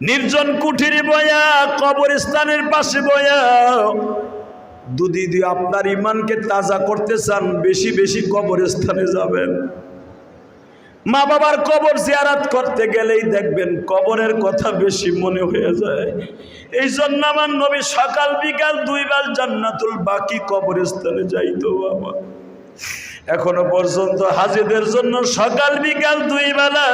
নির্জন কুঠিরে বয়া, কবরস্থানের পাশে বয়া। যদি যদি আপনার ইমানকে তাজা করতে চান, বেশি বেশি কবরস্থানে যাবেন। মা বাবার কবর জিয়ারাত করতে গেলেই দেখবেন কবরের কথা বেশি মনে হয়ে যায়। এই জন্য আমার নবী সকাল বিকাল দুইবার জান্নাতুল বাকি কবরস্থানে যাইতো বাবা। এখনও পর্যন্ত হাজিদের জন্য সকাল, বিকাল দুই বেলা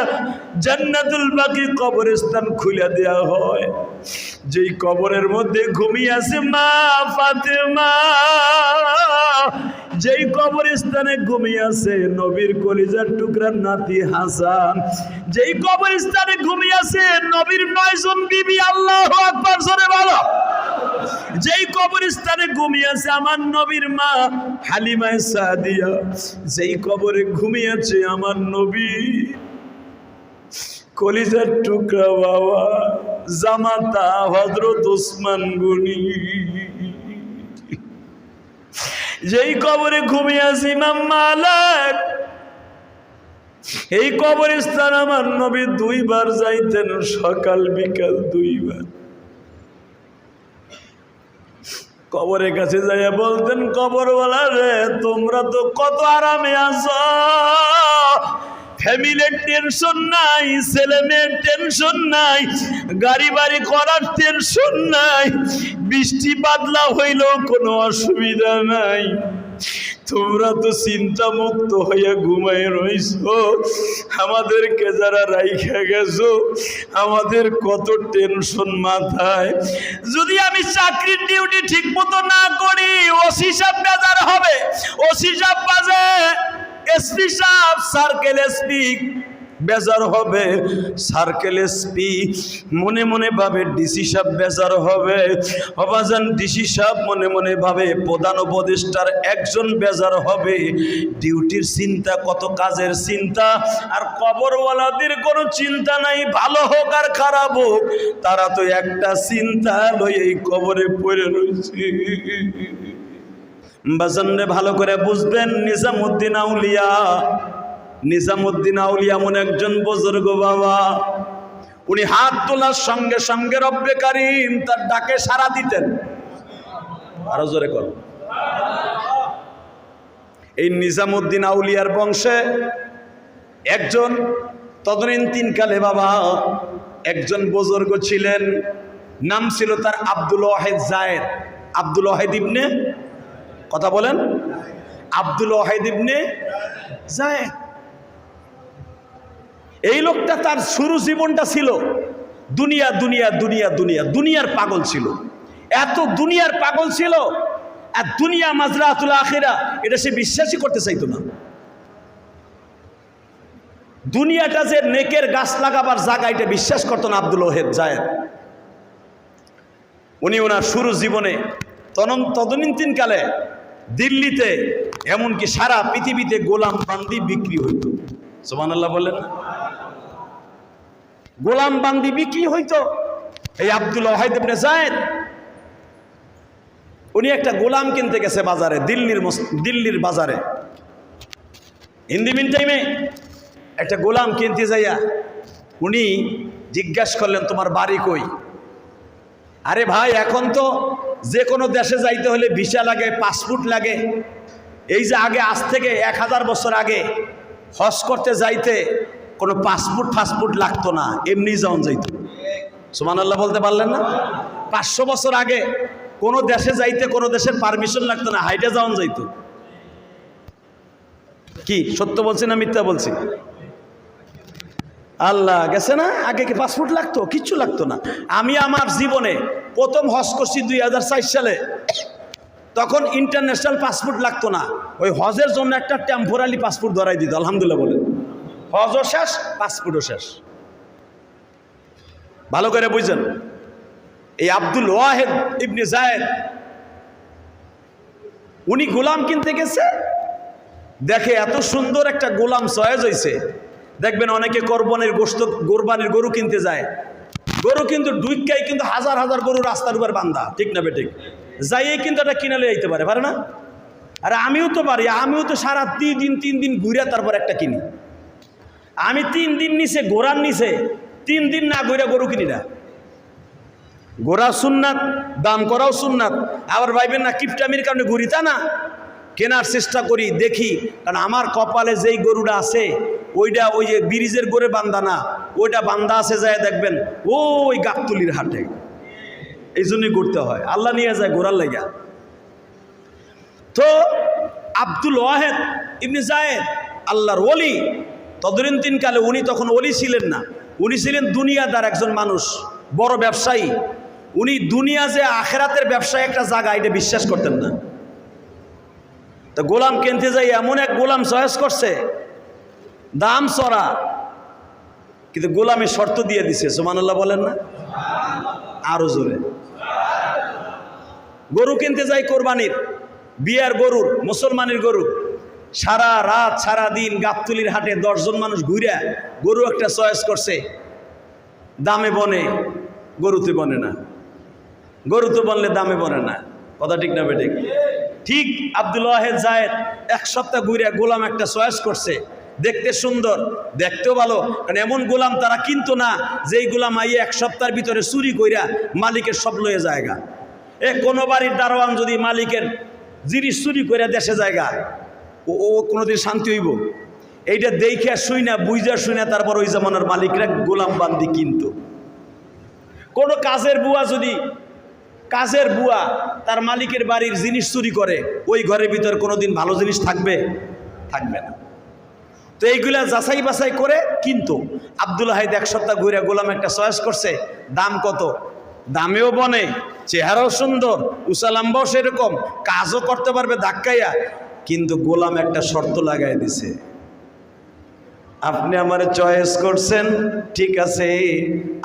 জান্নাতুল বাকি কবরস্থান খুলে দেওয়া হয়। যেই কবরের মধ্যে ঘুমিয়ে আছে মা ফাতেমা যেই কবরস্থানে ঘুমিয়ে আছে, নবীর কলিজার টুকরার নাতি হাসান। যেই কবরস্থানে ঘুমিয়ে আছে, নবীর নয়জন বিবি, আল্লাহ আকবার, জোরে বলো। যেই কবরস্থানে ঘুমিয়ে আছে আমার নবীর মা, হালিমায় সাদিয়া। যেই কবরে ঘুমিয়ে আছে আমার নবী, কলিজার টুকরা বাবা, জামাতা হজরত ওসমান গনি। যেই কবরে ঘুমিয়ে আছি, ইমাম মালাক। এই কবরস্থান আমার নবী দুইবার যাইতেন, সকাল, বিকাল দুইবার। কবরের কাছে যাইয়া বলতেন, কবরওয়ালা রে, তোমরা তো কত আরামে আছো। ফ্যামিলির টেনশন নাই, ছেলে মেয়ের টেনশন নাই, গাড়ি বাড়ি করার টেনশন নাই, বৃষ্টি বাদলা হইলেও কোনো অসুবিধা নাই। তোমরা তো চিন্তা মুক্ত হইয়া ঘুমাই রইছো, আমাদেরকে যারা রাইখা গেছো, আমাদের কত টেনশন মাথায়। যদি আমি চাকরির ডিউটি ঠিক মতো না করি, ওসি সাহেব বেজার হবে, ওসি সাহেব বাজে। এসপি সাহেব সার্কেল এসপি বেজার হবে। সার্কেল এসপি মনে মনে ভাবে ডিসি সাহেব বেজার হবে। অবাজান ডিসি সাহেব মনে মনে ভাবে প্রধান উপদেষ্টার একজন বেজার হবে। ডিউটির চিন্তা, কত কাজের চিন্তা, আর কবরওয়ালাদের কোনো চিন্তা নাই, ভালো হোক আর খারাপ হোক। তারা তো একটা চিন্তা লই কবরে পড়ে রয়েছে। বাজানরে ভালো করে বুঝবেন, নিজামুদ্দিন আউলিয়া। নিজামুদ্দিন আউলিয়া এমন একজন বুজুর্গ বাবা। উনি হাত তোলার সঙ্গে সঙ্গে রব্বে কারিম তার ডাকে সাড়া দিতেন। আরও জোরে কর। এই নিজামুদ্দিন আউলিয়ার বংশে একজন তদনীন কালে বাবা, একজন বুজুর্গ ছিলেন, নাম ছিল তার আব্দুল ওয়াহেদ জায়েদ। আব্দুল ওয়াহেদ ইবনে কথা বলেন। আব্দুল ওয়াহেদ ইবনে জায়েদ এই লোকটা তার শুরু জীবনটা ছিল দুনিয়া দুনিয়া দুনিয়া দুনিয়া, দুনিয়ার পাগল ছিল। এত দুনিয়ার পাগল ছিল আর দুনিয়া মাজরাতুল আখিরা, এটা সে বিশ্বাসই করতে চাইতো না। দুনিয়াটা যে নেকের গাছ লাগাবার জায়গা, এটা বিশ্বাস করতো না আব্দুল ওহেদ জায়েদ উনি ওনার শুরু জীবনে তনন তদনীন্তিন কালে দিল্লিতে, এমনকি সারা পৃথিবীতে গোলাম বান্দি বিক্রি হইত। সোমান আল্লাহ বললেন? গোলাম বান্দি বিক্রি হইত। এই আব্দুল ওয়াহিদ জায়েদ উনি একটা গোলাম কিনতে গেছে বাজারে, দিল্লির দিল্লির বাজারে। হিন্দি মিন টাইমে একটা গোলাম কিনতে যাইয়া উনি জিজ্ঞাসা করলেন, তোমার বাড়ি কই? আরে ভাই, এখন তো যে কোনো দেশে যাইতে হলে ভিসা লাগে, পাসপোর্ট লাগে। এই যে আগে, আজ থেকে এক হাজার বছর আগে হজ করতে যাইতে কোনো পাসপোর্ট ফাসপোর্ট লাগতো না, এমনি যাওন যাইতো। সুমান আল্লাহ বলতে পারলেন না? পাঁচশো বছর আগে কোনো দেশে যাইতে কোনো দেশের পারমিশন লাগতো না, হাইটে যাওন যাইতো। কি, সত্য বলছি না মিথ্যা বলছি? আল্লাহ, গেছে না? আগে কি পাসপোর্ট লাগতো? কিচ্ছু লাগতো না। আমি আমার জীবনে প্রথম হজ করছি দুই হাজার সালে। তখন ইন্টারন্যাশনাল পাসপোর্ট লাগতো না। ওই হজের জন্য একটা টেম্পোরারি পাসপোর্ট ধরাই দিত, আলহামদুলিল্লাহ বলে। হজও শেষ পাসপোর্টও শেষ। ভালো করে বুঝছেন এই আব্দুল ওয়াহেদ ইবনে জায়েদ, উনি গোলাম কিনতে গেছে? দেখে এত সুন্দর একটা গোলাম সয়েজ হয়েছে দেখবেন অনেকে কোরবানির গোস্ত কোরবানির গরু কিনতে যায়। গরু কিন্তু ডুইকাই কিন্তু হাজার হাজার গরু রাস্তার উপর বান্ধা। ঠিক না বেঠিক যাইয়ে কিন্তু এটা কিনে লিয়ে আইতে পারে পারে না? আরে আমিও তো পারি, আমিও তো সারা তিন দিন তিন দিন ঘুরে তারপর একটা কিনি। আমি তিন দিন নিচে, ঘোরার নিচে, তিন দিন না ঘুরে গরু কিনি না। গোড়া সুন্নাত, দাম করাও সুন্নাত। আবার ভাইবেন না কিপটামির কারণে ঘুরি তা না? কেনার চেষ্টা করি, দেখি। কারণ আমার কপালে যেই গরুটা আছে ওইটা ওই যে ব্রিজের গড়ে বান্দা না, ওইটা বান্দা আছে যায় দেখবেন, ওই গাবতুলির হাটে। এই জন্যই করতে হয়। আল্লাহ নিয়ে যায় গোড়ার লেগা। তো আব্দুল ওয়াহেদ ইবনে জায়েদ, আল্লাহর ওলি তদরিন কালে উনি তখন ওলি ছিলেন না। উনি ছিলেন দুনিয়াদার একজন মানুষ, বড় ব্যবসায়ী। উনি দুনিয়া যে আখেরাতের ব্যবসায় একটা জায়গা, এটা বিশ্বাস করতেন না। তো গোলাম কিনতে যাই, এমন এক গোলাম চয়েস করছে দাম চড়া কিন্তু গোলামে শর্ত দিয়ে দিছে সুমানুল্লাহ বলেন না? আরও জোরে। গরু কিনতে যাই কোরবানির, বিয়ার গরুর, মুসলমানের গরু। সারা রাত, সারা দিন গাবতুলির হাটে দশজন মানুষ ঘুরে গরু একটা চয়েস করছে। দামে বনে, গরুতে বনে না। গরুতে বনলে দামে বনে না। কথা ঠিক না বেঠিক? ঠিক আব্দুল ওয়াহেদ জায়েদ এক সপ্তাহ ঘুরে গোলাম একটা চয়েস করছে। দেখতে সুন্দর, দেখতেও ভালো। কারণ এমন গোলাম তারা কিনতো না, যেই গোলাম আইয়ে এক সপ্তাহের ভিতরে চুরি কইরা মালিকের সব লয়ে জায়গা এ কোনো বাড়ির দারোয়ান যদি মালিকের জিনিস চুরি করে দেশে জায়গা ও ও কোনোদিন শান্তি হইব। এইটা দেখে শুই না বুঝা শুই না, তারপর ওই জামানার মালিকরা গোলাম বান্দি কিনতো। কোনো কাজের বুয়া যদি, কাজের বুয়া তার মালিকের বাড়ির জিনিস চুরি করে, ওই ঘরের ভিতর কোনোদিন ভালো জিনিস থাকবে? থাকবে না। তো এইগুলা যাচাই বাছাই করে কিন্তু আব্দুল হাইদ এক সপ্তাহ ঘুরে গোলাম একটা চয়েস করছে, দাম কত? দামেও বনে, চেহারাও সুন্দর, উসালাম্বাও সেরকম, কাজও করতে পারবে ধাক্কাইয়া, কিন্তু গোলাম একটা শর্ত লাগাই দিছে। আপনি আমার চয়েস করছেন, ঠিক আছে,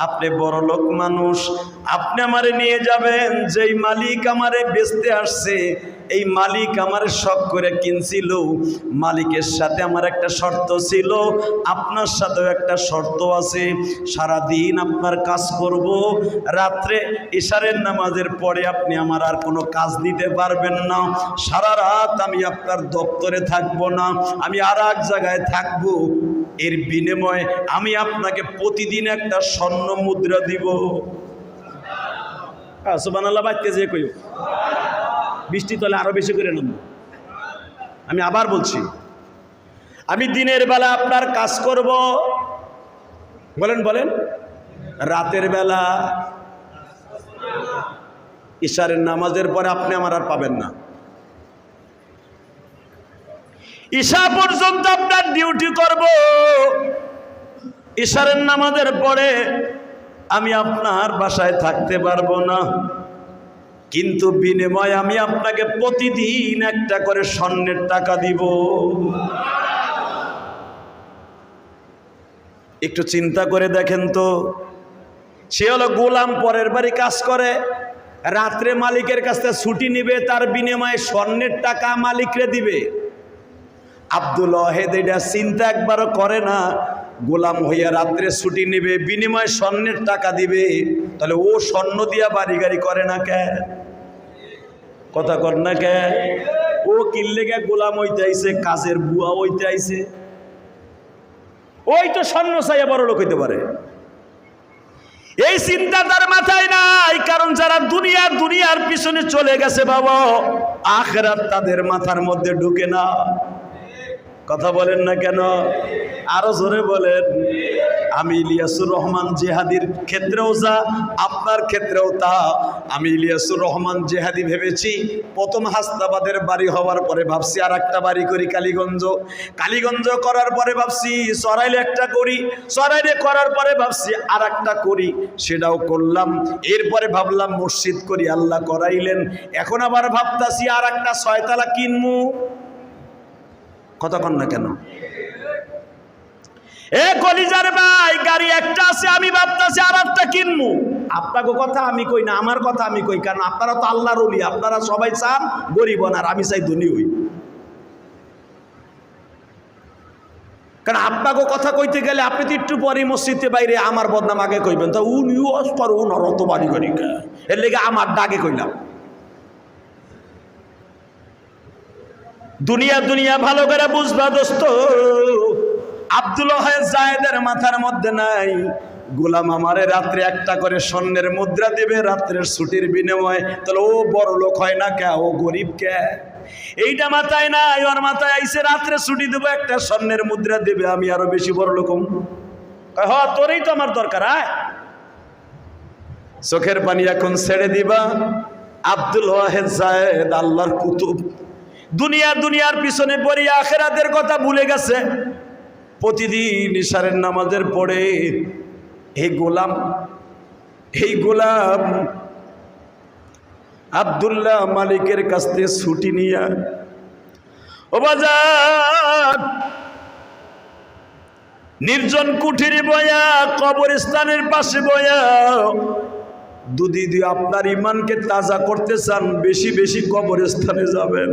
আপনি বড় লোক মানুষ, আপনি আমারে নিয়ে যাবেন, যেই মালিক আমারে বেচতে আসছে, এই মালিক আমার শখ করে কিনছিল, মালিকের সাথে আমার একটা শর্ত ছিল, আপনার সাথেও একটা শর্ত আছে সারা দিন আপনার কাজ করব, রাত্রে ইশারের নামাজের পরে আপনি আমার আর কোনো কাজ দিতে পারবেন না, সারা রাত আমি আপনার দপ্তরে থাকব না, আমি আর এক জায়গায় থাকব। এর বিনিময়ে আমি আপনাকে প্রতিদিন একটা স্বর্ণ মুদ্রা দিব। সুবান আল্লাহ বাচ্চা যে কইও। বৃষ্টি তলে আরও বেশি করে নামবো। আমি আবার বলছি, আমি দিনের বেলা আপনার কাজ করব। বলেন বলেন। রাতের বেলা ইশারের নামাজের পরে আপনি আমার আর পাবেন না। ঈশা পর্যন্ত আপনার ডিউটি করব। ঈশারের নামাজের পরে আমি আপনার বাসায় থাকতে পারব না। কিন্তু বিনিময়ে আমি আপনাকে প্রতিদিন একটা করে স্বর্ণের টাকা দিব। একটু চিন্তা করে দেখেন তো, সে হলো গোলাম পরের বাড়ি কাজ করে। রাত্রে মালিকের কাছ থেকে ছুটি নিবে, তার বিনিময়ে স্বর্ণের টাকা মালিকরে দিবে। আব্দুল ওয়াহেদ এটা চিন্তা একবারও করে না। গোলাম হইয়া রাত্রে ছুটি নিবে, বিনিময়ে স্বর্ণের টাকা দিবে। তাহলে ও স্বর্ণ দিয়া বাড়ি গাড়ি করে না কে? কথা কর না কে? ও কিনলে গে গোলাম হইতে আইসে কাজের বুয়া হইতে আইসে ওই তো স্বর্ণ চাইয়া বড় লোক হইতে পারে। এই চিন্তা তার মাথায় নাই, কারণ যারা দুনিয়ার দুনিয়ার পিছনে চলে গেছে বাবা, আখরাত তাদের মাথার মধ্যে ঢুকে না। কথা বলেন না কেন? আরও জোরে বলেন। আমি ইলিয়াসুর রহমান জেহাদির ক্ষেত্রেও যা, আপনার ক্ষেত্রেও তা। আমি ইলিয়াসুর রহমান জেহাদি ভেবেছি, প্রথম হাস্তাবাদের বাড়ি হওয়ার পরে ভাবছি আর একটা বাড়ি করি কালীগঞ্জ। কালীগঞ্জ করার পরে ভাবছি সরাইলে একটা করি, সরাইলে করার পরে ভাবছি আর একটা করি, সেটাও করলাম। এরপরে ভাবলাম মসজিদ করি, আল্লাহ করাইলেন। এখন আবার ভাবতাছি আর একটা ছয়তলা কিনমু কন না কেন? এ কলিজার ভাই, গাড়ি একটা আছে, আমি ভাবতেছি আর একটা কিনবো আপনাকে কথা আমি কই না, আমার কথা আমি কই, কারণ আপনারা তো আল্লাহর অলি আপনারা সবাই চান গরিব আর আমি চাই ধনী হই। কারণ আপনাকে কথা কইতে গেলে আপনি তো একটু পরে মসজিদে বাইরে আমার বদনাম আগে কইবেন, তা উন ইউস পর উন অত বাড়ি করি এর লেগে আমার ডাকে কইলাম। দুনিয়া দুনিয়া ভালো করে বুঝবা দোস্ত। আব্দুল জায়েদের মাথার মধ্যে নাই। গোলাম আমারে রাত্রে একটা করে স্বর্ণের মুদ্রা দেবে, রাত্রের ছুটির বিনিময়ে। তাহলে ও বড় লোক হয় না কে? ও গরিব কে? এইটা মাথায় নাই, ওর মাথায় আইসে রাত্রে ছুটি দেবো, একটা স্বর্ণের মুদ্রা দেবে, আমি আরও বেশি বড় লোক হ, তোরই তো আমার দরকার, আয়। চোখের পানি এখন ছেড়ে দিবা। আব্দুল ওয়াহেদ জায়েদ আল্লাহর কুতুব। দুনিয়া দুনিয়ার পিছনে পড়ি আখেরাতের কথা ভুলে গেছে। প্রতিদিন ইশারের নামাজের পড়ে এই গোলাম এই গোলাম, আব্দুল্লাহ মালিকের কাছ থেকে ছুটি নিয়া ও বাজার। নির্জন কুঠির বয়া, কবরস্থানের পাশে বয়া দুদি আপনার ইমানকে তাজা করতে চান, বেশি বেশি কবরস্থানে যাবেন।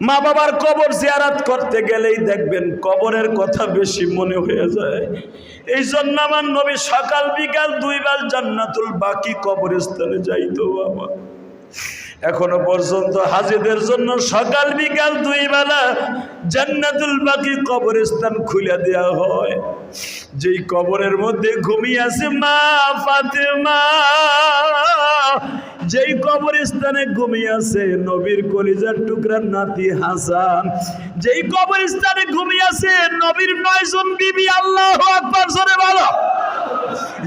মা বাবার কবর জিয়ারাত করতে গেলেই দেখবেন কবরের কথা বেশি মনে হয়ে যায়। এই জন্য আমার নবী সকাল বিকাল দুইবার জান্নাতুল বাকি কবরস্থানে যাইতো বাবা। এখনও পর্যন্ত হাজিদের জন্য সকাল বিকাল দুই বেলা জান্নাতুল বাকি কবরস্থান খুলে দেওয়া হয়। যেই কবরের মধ্যে ঘুমিয়ে আছে মা ফাতেমা, যেই কবরস্থানে ঘুমিয়ে আছে নবীর কলিজার টুকরার নাতি হাসান, যেই কবরস্থানে ঘুমিয়ে আছে নবীর নয়জন বিবি, আল্লাহ আকবার, জোরে বলো।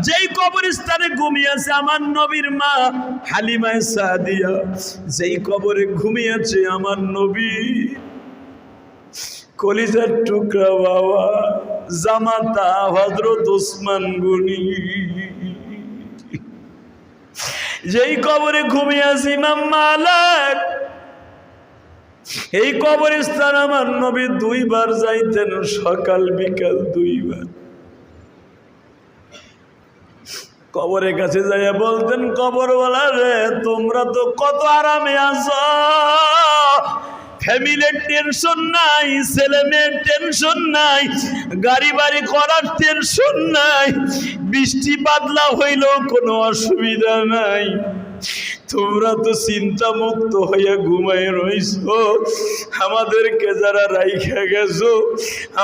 যেই কবরস্থানে ঘুমিয়ে আছে আমার নবীর মা হালিমায় সাদিয়া, যেই কবরে ঘুমিয়েছে আমার নবী। কলিজার টুকরা বাবা, জামাতা হজরত ওসমান গনি। যেই কবরে ঘুমিয়ে আছে ইমাম মালাক, এই কবরস্থান আমার নবী দুইবার যাইতেন সকাল বিকাল দুইবার। কবরের কাছে যাইয়া বলতেন, কবরওয়ালা রে, তোমরা তো কত আরামে আছো। ফ্যামিলির টেনশন নাই, ছেলে মেয়ের টেনশন নাই, গাড়ি বাড়ি করার টেনশন নাই, বৃষ্টি বাদলা হইলেও কোনো অসুবিধা নাই। তোমরা তো চিন্তা মুক্ত হইয়া ঘুমাই রইছ। আমাদেরকে যারা রাইখা গেছো,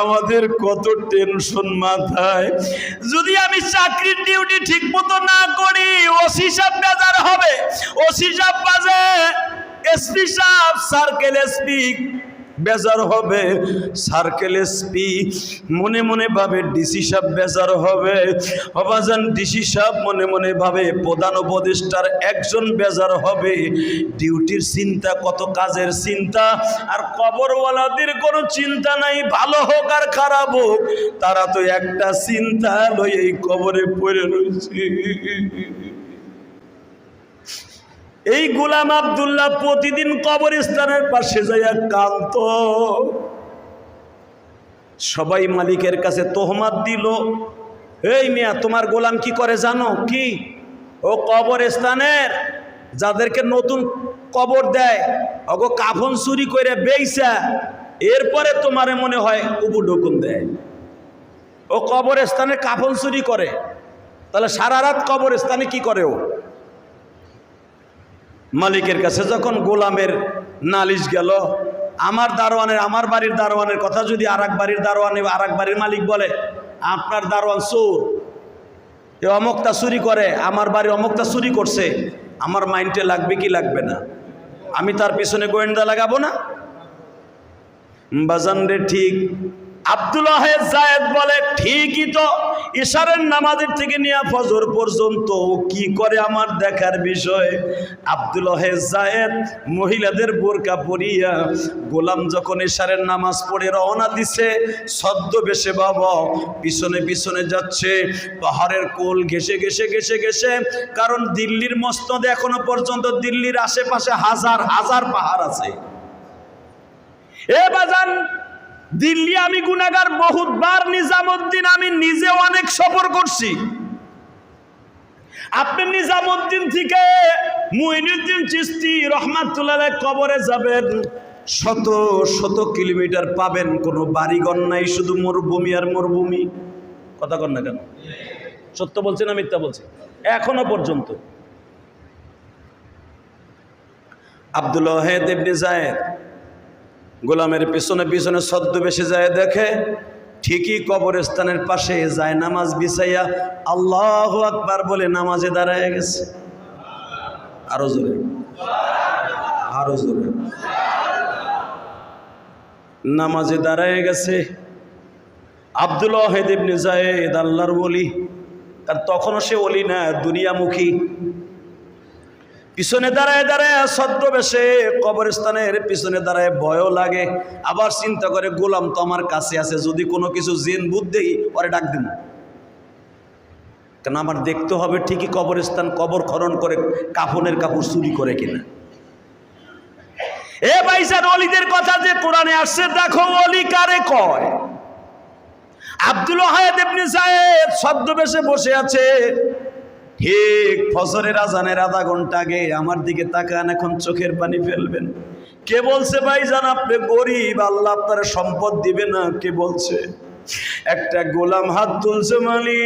আমাদের কত টেনশন মাথায়। যদি আমি চাকরির ডিউটি ঠিক মতো না করি, ওসি সাহেব বেজার হবে। ওসি সাহেব বাজে। এসপি সাহেব সার্কেল এসপি? বেজার হবে সার্কেল এসপি মনে মনে ভাবে ডিসি সাহেব বেজার হবে। অবাজান ডিসি সাহেব মনে মনে ভাবে প্রধান উপদেষ্টার একজন বেজার হবে। ডিউটির চিন্তা, কত কাজের চিন্তা, আর কবরওয়ালাদের কোনো চিন্তা নাই, ভালো হোক আর খারাপ হোক, তারা তো একটা চিন্তা লই এই কবরে পড়ে রয়েছে। এই গোলাম আবদুল্লাহ প্রতিদিন কবরস্থানের পাশে যাইয়া কান্ত সবাই মালিকের কাছে তোহমাত দিল, এই মিয়া, তোমার গোলাম কি করে জানো? কি? ও কবরস্থানের, যাদেরকে নতুন কবর দেয় অগো কাফন চুরি করে বেইসা এরপরে তোমারে মনে হয় উবু ঢুকুন দেয়। ও কবরস্থানে কাফন চুরি করে, তাহলে সারা রাত কবরস্থানে কি করে ও? মালিকের কাছে যখন গোলামের নালিশ গেল, আমার দারোয়ানের, আমার বাড়ির দারোয়ানের কথা যদি আর বাড়ির দারোয়ানে আর বাড়ির মালিক বলে, আপনার দারোয়ান চোর, এ অমকটা চুরি করে, আমার বাড়ি অমকটা চুরি করছে, আমার মাইন্ডে লাগবে কি লাগবে না? আমি তার পিছনে গোয়েন্দা লাগাবো না? বাজান ঠিক আব্দুল আহেদ জায়েদ বলে, ঠিকই তো, ইশারের নামাজের থেকে নিয়ে ফজর পর্যন্ত ও কি করে আমার দেখার বিষয়? আব্দুল আহেদ জায়েদ মহিলাদের বোরকা পরিয়া গোলাম যখন ইশারের নামাজ পড়ে রওনা দিছে সদ্য বেশে বাবা পিছনে পিছনে যাচ্ছে, পাহাড়ের কোল ঘেসে ঘেসে ঘেসে ঘেসে কারণ দিল্লির মস্তদে এখনও পর্যন্ত দিল্লির আশেপাশে হাজার হাজার পাহাড় আছে। এ বাজান দিল্লি আমি গুনাগার বহুতবার নিজামুদ্দিন আমি নিজে অনেক সফর করছি। আপনি নিজামুদ্দিন থেকে মুইনুদ্দিন চিস্তি রহমাতুল্লাহ কবরে যাবেন, শত শত কিলোমিটার পাবেন, কোনো বাড়িঘর নাই, শুধু মরুভূমি আর মরুভূমি। কথা কর না কেন? সত্য বলছি না মিথ্যা বলছি? এখনও পর্যন্ত। আব্দুল ওয়াহেদ ইবনে জায়েদ গোলামের পিছনে পিছনে ছদ্মবেশে যায় দেখে, ঠিকই কবরস্থানের পাশে যায় নামাজ বিছাইয়া আল্লাহ আকবার বলে নামাজে দাঁড়ায় গেছে। আরও জোরে। আরও জোরে। নামাজে দাঁড়ায় গেছে। আব্দুল ওয়াহেদ ইবনে জায়েদ আল্লাহর ওলি, তার তখনও সে ওলি না, দুনিয়ামুখী। পিছনে দাঁড়ায় দাঁড়ায় ছদ্মবেশে কবরস্থানের পিছনে দাঁড়ায় ভয়ও লাগে। আবার চিন্তা করে, গোলাম তো আমার কাছে আছে, যদি কোনো কিছু জেন বুদ্ধেই পরে ডাক দিন কেন আমার দেখতে হবে ঠিকই কবরস্থান, কবর খনন করে কাফনের কাপড় চুরি করে কিনা। এ ভাইসান অলিদের কথা যে কোরআনে আসছে, দেখো অলি কারে কয়? আব্দুল হায়াত ইবনে সায়েদ ছদ্মবেশে বসে আছে। ঠিক ফজরের আজানের আধা ঘণ্টা আগে আমার দিকে তাকান, এখন চোখের পানি ফেলবেন। কে বলছে ভাই জান আপনি গরিব, আল্লাহ আপনার সম্পদ দিবে না? কে বলছে, একটা গোলাম হাত তুলছে মালি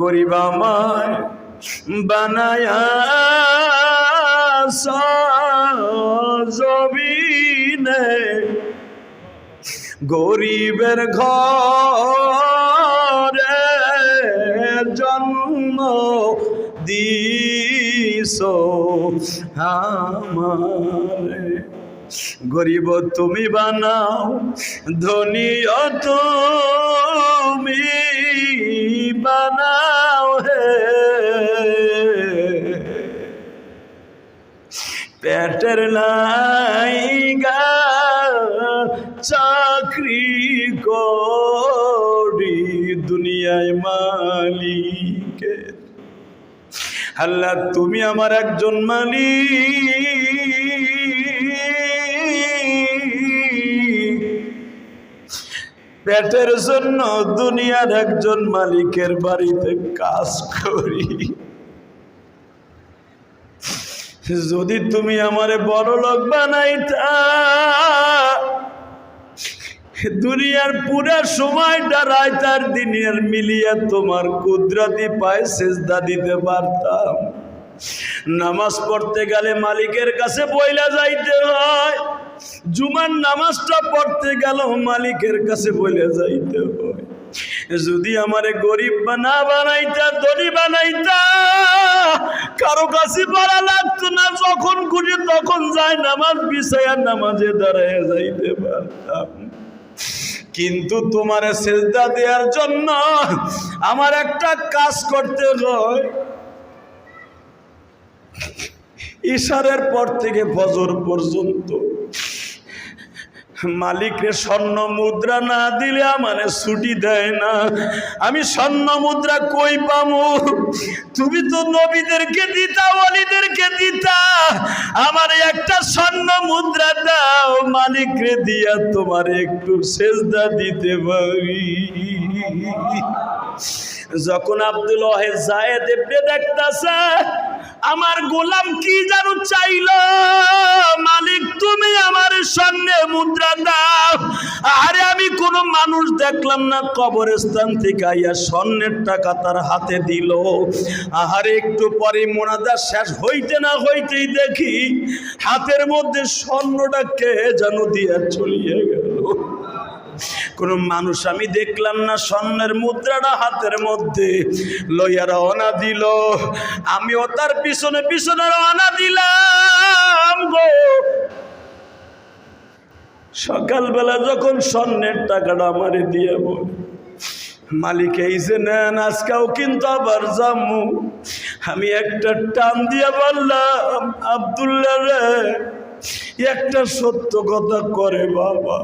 গরিব আমায় বানায়া গরিবের ঘরে জন্ম দিস গরিব তুমি বানাও ধনীও তুমি বানাও হে। পেটের লাইগা চাকরি আল্লাহ, তুমি আমার একজন মালিক। পেটের জন্য দুনিয়ার একজন মালিকের বাড়িতে কাজ করি। যদি তুমি আমারে বড় লোক বানাইতা দুনিয়ার পুরা সময়টা রায়তার দিনের মিলিয়ে তোমার কুদরাতি পায়ে সেজদা দিতে পারতাম। নামাজ পড়তে গেলে মালিকের কাছে বইলা যাইতে হয়। জুমার নামাজটা পড়তে গেল মালিকের কাছে বইলা যাইতে হয়। যদি আমারে গরিব না বানাইতা, ধনী বানাইতা, কারও কাছে পড়া লাগতো না, যখন খুঁজে তখন যায় নামাজ বিছায়া নামাজে দাঁড়ায় যাইতে পারতাম। কিন্তু তোমার সেজদা দেওয়ার জন্য আমার একটা কাজ করতে হয়। ইশারের পর থেকে ফজর পর্যন্ত মালিকরে স্বর্ণ মুদ্রা না দিলে আমারে ছুটি দেয় না। আমি স্বর্ণ মুদ্রা কই পামু তুমি তো নবীদেরকে দিতা অলিদেরকে দিতা আমার একটা স্বর্ণ মুদ্রা দাও, মালিকরে দিয়া তোমার একটু সেজদা দিতে পারি। যখন আব্দুল ওয়াহেদ জায়েদ দেখতাছে আমার গোলাম কি জানো চাইল? মালিক, তুমি আমার সামনে মুদ্রা দাও। আরে আমি কোন মানুষ দেখলাম না, কবরস্থান থেকে আইয়া স্বর্ণের টাকা তার হাতে দিল। আহারে, একটু পরে মোনাদা শেষ হইতে না হইতেই দেখি হাতের মধ্যে স্বর্ণটা কে যেন দিয়া চলিয়ে গেল। কোন মানুষ আমি দেখলাম না স্বর্ণের মুদ্রাটা হাতের মধ্যে। লইয়া রওনা দিল। আমিও তার পিছনে পিছনে রওনা দিলাম গো। সকালবেলা যখন স্বর্ণের টাকাটা আমারে দিয়ে বল, মালিক, এই যে নেন, আজকেও কিন্তু আবার জামু। আমি একটা টান দিয়ে বললাম আবদুল্লা রে, একটা সত্য কথা করে বাবা।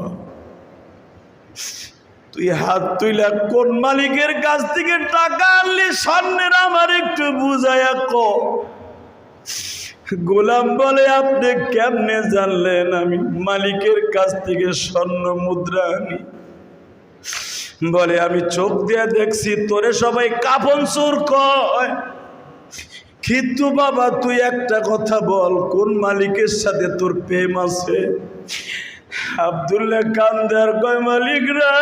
তুই হাত তুইলা কোন মালিকের কাছ থেকে টাকা আনলি? স্বর্ণের আমার একটু বুঝাইয়া ক। গোলাম বলে, আপনি কেমনে জানলেন আমি মালিকের কাছ থেকে স্বর্ণ মুদ্রা আনি? বলে, আমি চোখ দিয়ে দেখছি, তোরে সবাই কাপন চোর কিন্তু বাবা, তুই একটা কথা বল, কোন মালিকের সাথে তোর প্রেম আছে? আবদুল্লাহ কান্দার কয় মালিকরা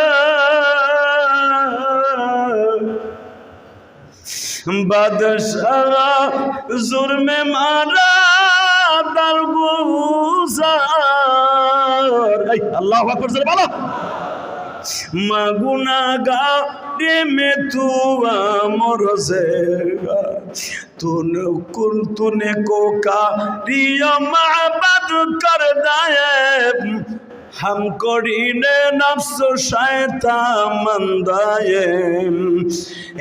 বাদশাহ জুরমে মারা তার এই আল্লাহ আকবার জোরে বলো মাগুনাগারে মে তু আমর জেগা तूने कुन तूने को का रिया माबद कर दाए हम করিনে নফস শয়তা মন্দায়ে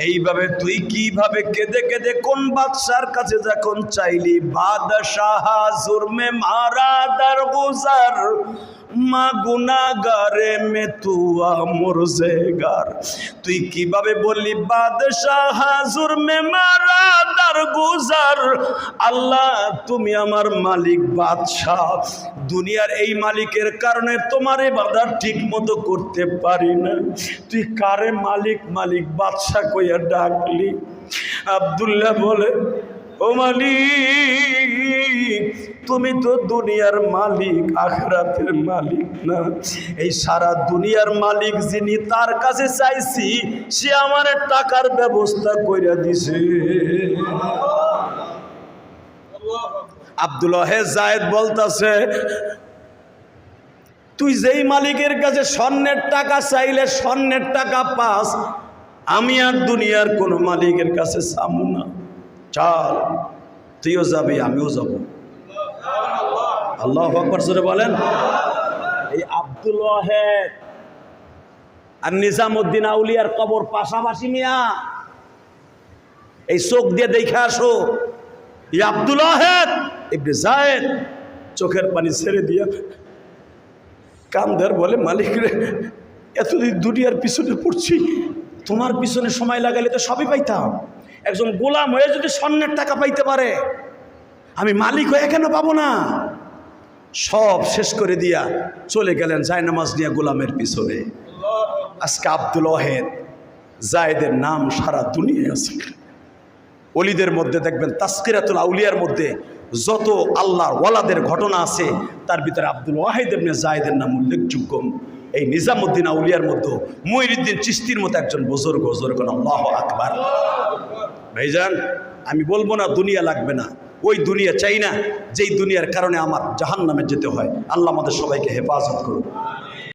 এইভাবে তুই কিভাবে কেঁদে কেঁদে কোন বাদশার কাছে যখন চাইলি বাদশাহ জুরমে মারা দার গুজার মা গুনাগারে মে তু আমর জেগার তুই কীভাবে বললি, বাদশাহ হাজুর মে মারা দার গুজার। আল্লাহ, তুমি আমার মালিক বাদশাহ। দুনিয়ার এই মালিকের কারণে তোমার এ বাজার ঠিক মতো করতে পারি না। তুই কারে মালিক মালিক বাদশাহ কইয়া ডাকলি? আব্দুল্লাহ বলে ও মালিক, তুমি তো দুনিয়ার মালিক, আখরাতের মালিক না। এই সারা দুনিয়ার মালিক যিনি তার কাছে চাইছি, সে আমার টাকার ব্যবস্থা কইরা দিছে। হে জায়েদ বলতাছে, তুই যেই মালিকের কাছে স্বর্ণের টাকা চাইলে স্বর্ণের টাকা পাস, আমি আর দুনিয়ার কোনো মালিকের কাছে চামু না। চল। তুইও যাবি, আমিও যাব। আল্লাহ আকবর সরে বলেন। এই আব্দুল ওয়াহেদ আর নিজামুদ্দিন আউলিয়ার কবর পাশাপাশি মিয়া। এই চোখ দিয়ে দেখে আসো, এই আব্দুল ওয়াহেদ, ইবনে জায়েদ চোখের পানি ছেড়ে দিয়া কামদার বলে, মালিক রে, এতদিন দুনিয়ার পিছনে পড়ছি, তোমার পিছনে সময় লাগালে তো সবই পাইতাম। একজন গোলাম হয়ে যদি স্বর্ণের টাকা পাইতে পারে, আমি মালিক হয়ে কেন পাবো না? সব শেষ করে দিয়া চলে গেলেন জায়নামাজ নিয়ে গোলামের পিছনে। আজকে আব্দুল ওহেদ জায়েদের নাম সারা দুনিয়ায় আছে। অলিদের মধ্যে দেখবেন তাস্কিরাতুল আউলিয়ার মধ্যে যত আল্লাহর ওয়ালাদের ঘটনা আছে, তার ভিতরে আব্দুল ওয়াহিদ এমনি জায়েদের নাম উল্লেখযোগ্য। এই নিজামুদ্দিন আউলিয়ার মধ্যে মহিউদ্দিন চিস্তির মতো একজন বুজুর্গ জোরগণ আল্লাহ আকবার। ভাইজান, আমি বলব না দুনিয়া লাগবে না। ওই দুনিয়া চাই না, যেই দুনিয়ার কারণে আমার জাহান নামে যেতে হয়। আল্লাহ আমাদের সবাইকে হেফাজত করুন